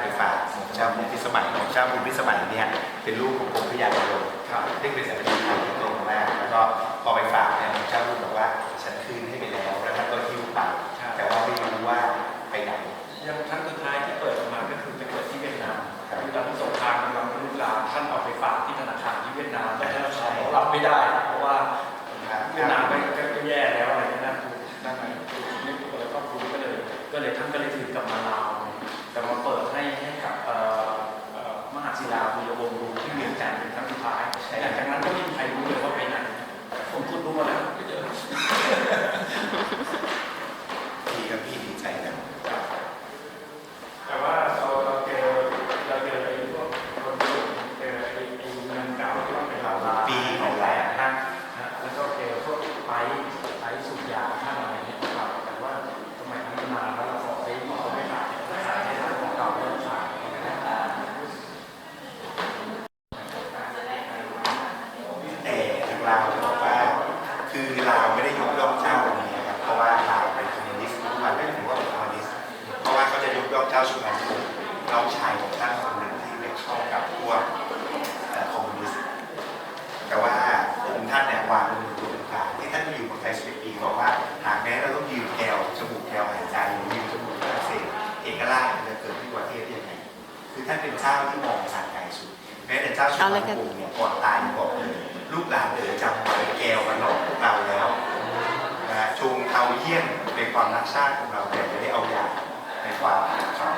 ไปฝากของเจ้าบุญพิสมัยของเจ้าบุญพิสมัยเนี่ยเป็นลูกของกรมพระยาดำรงครับซึ่งเป็นสถานีทางที่ตรงมากแล้วก็พอไปฝากเนี่ยของเจ้าบุญบอกว่าฉันคืนให้ไปแล้วแล้วท่านก็หิ้วไปครับแต่ว่าไม่รู้ว่าไปไหนยังครั้งสุดท้ายที่เปิดออกมาก็คือไปเปิดที่เวียดนามครับคือตอนที่สงครามกำลังลุกลามท่านเอาไปฝากที่ธนาคารที่เวียดนามแต่ท่านเรารับไม่ได้ ดูที่เวียงจันทร์เป็นครั้งสุดท้ายหลังจากนั้นก็ไม่มีใครรู้เลยว่าไปไหนผมคุณรู้มาแล้วไม่เจอ พี่กับพี่ดีใจกัน แต่ว่าเราเราเจอเราเจอไอ้พวกคนกลุ่มเจอไอ้ไอ้เมืองเก่าที่ว่าเป็นลาวา ปีของ แห แร ละ ก ฮะฮะแล้วก็เจอพวกไปไปสุดยาท่านอะไรเนี่ยครับแต่ว่าสมัยนั้นนานแล้วเราขอไอ้ขอไม่ขายขายให้ทางของเก่าเลิกขาย แต่ทางลาวจะบอกว่า คือลาวไม่ได้ยกย่องเจ้าองค์นี้นะครับเพราะว่าลาวเป็นคอมมิวนิสต์ทุกวันก็ถือว่าเป็นคอมมิวนิสต์เพราะว่าเขาจะ กย่องเจ้าสุพรรณภูน้องชายของท่านคนหนึ่งที่ไปเข้ากับพวกคอมมิวนิสต์แต่ว่าองค์ท่านเนี่ยวางมือตัวกลางที่ท่านอยู่เมืองไทยสิบปีบอกว่าหากแม้เราต้องยืมแกวจมูกแกวหายใจหรือยืมจมูกอักเสเอกราชมันจะเกิดที่ประเทศยังไงคือท่านเป็นเจ้าที่มองการไกลสุดแม้แต่เจ้าสุพรรณภูมิเนี่ยก่อนตายบอกเลยลูกหลานเอ๋ยจำไว้แกวมันหลอกพวกเราแล้วนะจงเอาเยี่ยงในความรักชาติของเราแต่ไม่ได้เอาอย่าง ความรักเขา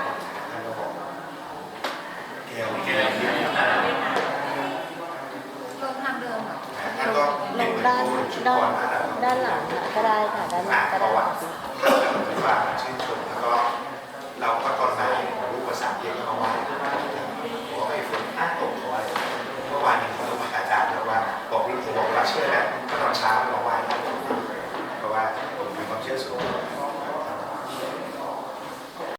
ท่านก็บอกแก้วแก้วเยี่ยมนะลงทางเดิมเหรอท่านก็ลงด้านด้านด้านหลังก็ได้ค่ะด้านหลังก็ได้ค่ะฝากชื่นชมแล้วก็เราก็ตอนมาของลูกภาษาเพียงก็มาไหว้ขอให้ฝนอ้าตกขออะไรเมื่อวานนี้ผมก็มาอาจารย์บอกว่าบอกลูกผมบอกว่าเชื่อแล้วก็ตอนเช้าเราไหว้